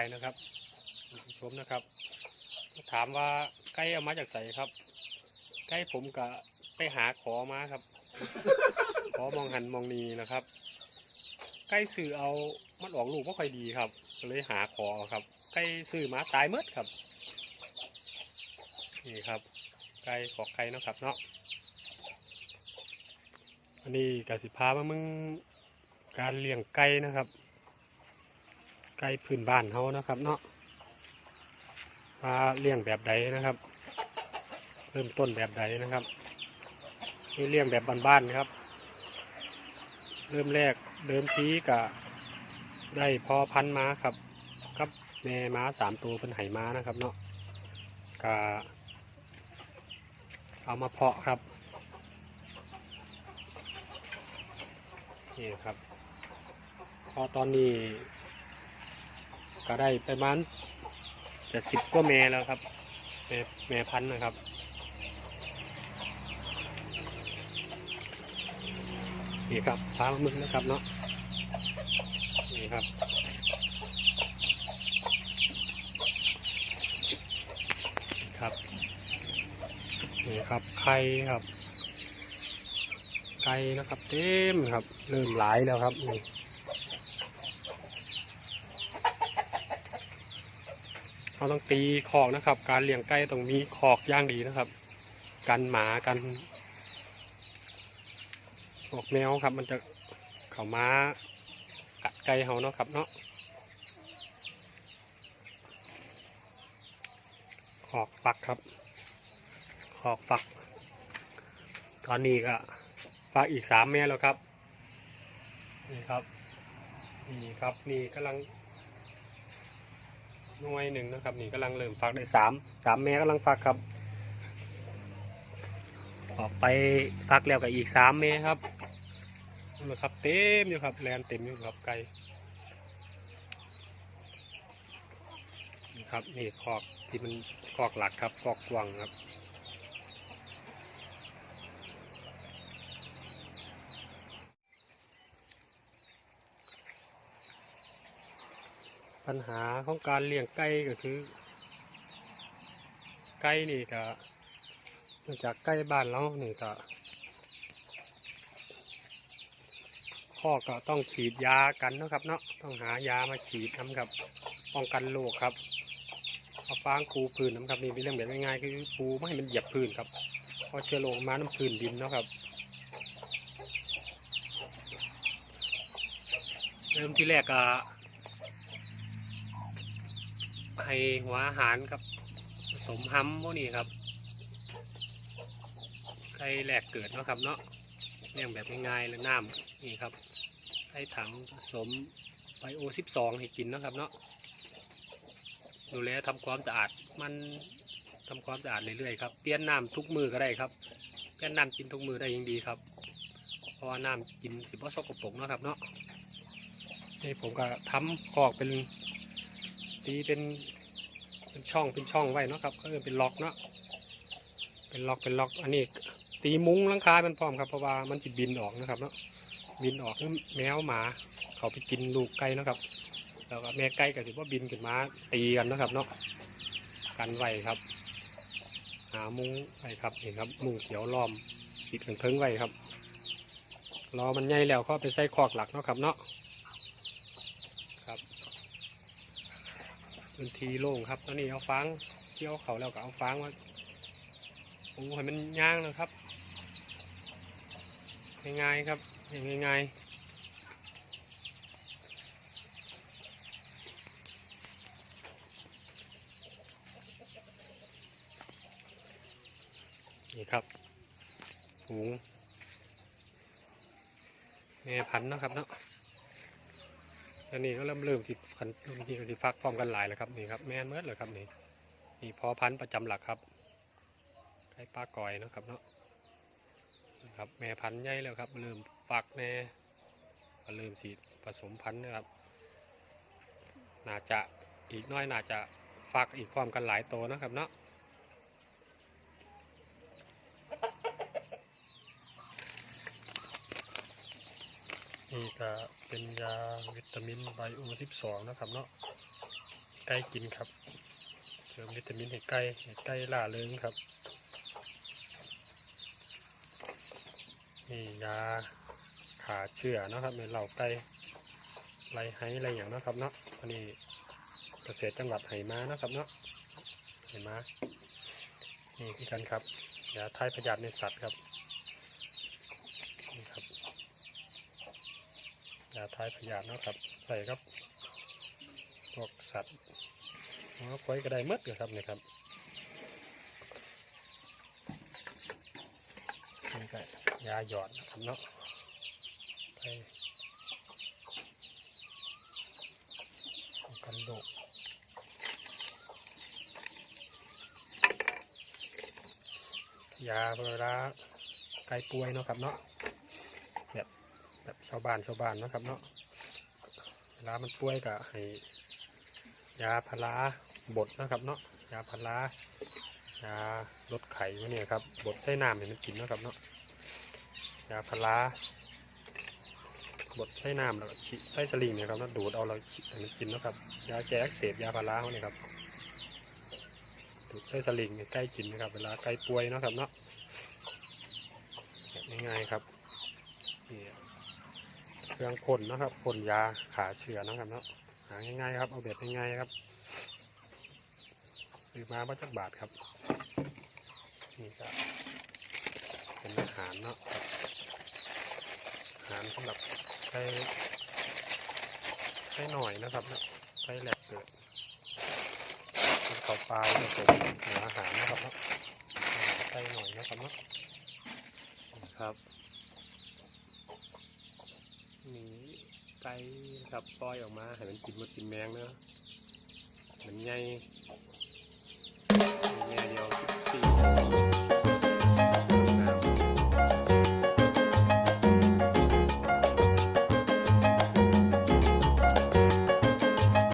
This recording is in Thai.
ายนะครับชมนะครับ ถามว่าไก่เอามาจากไสครับไก่ผมก็ไปหาขอมาครับ ขอมองหันมองนีนะครับไก่ซื้อเอามันออกลูกไม่ค่อยดีครับเลยหาขอครับไก่ซื้อมาตายเมดครับนี่ครับไก่ขอไก่นะครับเนาะอันนี้กสิพามามึงการเลี้ยงไก่นะครับ ไก่พื้นบ้านเขานะครับ เนาะว่าเลี้ยงแบบใดนะครับ เริ่มต้นแบบใดนะครับนี่เลี้ยงแบบบ้านๆนะครับ เริ่มแรกเดิมทีกะได้พอพันธุ์ม้าครับกับแม่ม้าสามตัวเป็นไหม้านะครับ เนาะกะเอามาเพาะครับนี่ครับ พอตอนนี้ ก็ได้ประมาณจะสิบกว่าแม่แล้วครับแม่แม่พันนะครับ นี่ครับพามามึงนะครับเนาะนี่ครับครับนี่ครับไข่ครับไก่นะครับเต็มครับเริ่มหลายแล้วครับนี่ เราต้องตีคอกนะครับ การเลี้ยงไก่ต้องมีคอกย่างดีนะครับ กันหมากันพวกแมวครับ มันจะเข้ามากัดไก่เขาเนาะครับเนาะคอกฟักครับคอกฟัก ตอนนี้ก็ฟักอีกสามแม่แล้วครับ นี่ครับ นี่ครับ นี่กำลัง หน่วยหนึ่งนะครับ นี่กำลังเริ่มฟักได้สามสามแม่กำลังฟักครับ ออกไปฟักแล้วกับอีกสามแม่ครับนี่ครับเต็มอยู่ครับแลนเต็มอยู่ครับไก่นี่ครับนี่คอกที่มันคอกหลักครับคอกกวางครับ ปัญหาของการเลี้ยงไก่ก็คือ ไก่นี่ก็เนื่องจากไก่บ้านเรานี่ก็ข้อก็ต้องฉีดยากันนะครับเนาะต้องหายามาฉีดทำครับป้องกันโรคครับเอาฟางปูพื้นนะครับนี่เป็นเรื่องแบบง่ายๆคือปูไม่ให้มันเหยียบพื้นครับเพราะเชื้อโรคมาน้ำพื้นดินนะครับเริ่มที่แรกก็ ให้หัวอาหารครับผสมฮัมพวกนี้ครับไก่แหลกเกิดเนาะครับเนาะเลี้ยงแบบง่ายๆเลยน้ำนี่ครับใส่ถังผสมไบโอสิบสองให้กินเนาะครับเนาะดูแลทำความสะอาดมันทำความสะอาดเรื่อยๆครับเปลี่ยนน้ำทุกมือก็ได้ครับเปลี่ยนน้ำกินทุกมือได้ยิ่งดีครับเพราะว่าน้ำกินสิบว่าสกปรกเนาะครับเนาะนี่ผมก็ทำคอกเป็น ตีเป็นเป็นช่องเป็นช่องไว้เนาะครับก็คือเป็นล็อกเนาะเป็นล็อกเป็นล็อกอันนี้ตีมุ้งลังคาเป็นพร้อมครับเพราะว่ามันจะบินออกนะครับเนาะบินออกแมวหมา เขาไปกินลูกไก่เนาะครับแล้วก็แม่ไก่ก็ถือว่าบินขึ้นมาตีกันนะครับเนาะกันไว้ครับ หามุ้งไว้ครับนี่ครับมุ้งเขียวล้อมปิดกันเทิงไว้ครับรอมันใหญ่แล้วก็ไปใส่คอกหลักเนาะครับเนาะครับ พื้นที่โล่งครับตอนนี้เอาฟางเกี่ยวเขาแล้วก็เอาฟางมาปูให้มันย่างนะครับ ง่ายๆครับอย่างง่ายๆนี่ครับหูงแม่พันธุ์เนาะครับเนาะ อันนี้ก็เริ่มเริ่มที่คันเริ่มที่ที่ฟักพร้อมกันหลายแล้วครับนี่ครับแม่นเมื่อเลยครับนี่นี่พอพันธุ์ประจำหลักครับไก่ปลากอยนะครับเนาะนะครับแม่พันธุ์ใหญ่แล้วครับเริ่มฟักแน่เริ่มสีผสมพันธุ์นะครับน่าจะอีกน้อยน่าจะฟักอีกพร้อมกันหลายโตวนะครับเนาะ นี่ก็เป็นยาวิตามินไบโอ12นะครับเนาะไก่กินครับเสริมวิตามินให้ไก่ให้ไก่ล่าเริงครับนี่ยาขาเชื้อนะครับในเหล่าไก่ไรไห้อะไรอย่างนะครับเนาะอันนี้เกษตรจังหวัดไหมานะครับเนาะไหมานี่คือกันครับยาทายพยาธิในสัตว์ครับนี่ครับยาทายพยาธิเนาะครับ ใส่ครับพวกสัตว์หัวควายก็ได้มดเลยครับนี่ครับนี่ก็ยาหยอดนะครับเนาะไปกันโรคยาเวลาไก่ป่วยเนาะครับเนาะ แบบชาวบ้านชาวบ้านนะครับ เนาะเวลามันป่วยก็ให้ยาพาราบดนะครับเนาะยาพารายาลดไขพวกนี้ครับบดใส่น้ำให้มันกินนะครับเนาะยาพาราบดใส่น้ำแล้วใส่สลิงเนี่ยครับแล้วดูดเอาเราให้มันกินนะครับยาแก้อักเสบยาพาราพวกนี้ครับดูดใส่สลิงใใกล้กินนะครับ เวลาใกล้ป่วยนะครับเนาะแบบง่ายๆครับนี่ รื่องพ่นนะครับพ่นยาขาเชื้อนะครับเนาะหาง่ายๆครับเอาแบบง่ายๆครับซื้อมาบ้าจักบาทครับนี่ก็เป็นอาหารเนาะอาหารสำหรับใช้ใช้หน่อยนะครับเนาะใช้แหลกเกิดเป็นข้าวปลายผสมหัวอาหารนะครับเนาะใช้หน่อยนะครับเนาะครับ นี่ไก่ครับปล่อยออกมาให้มันกินมดกินแมงเนาะมันใหญ่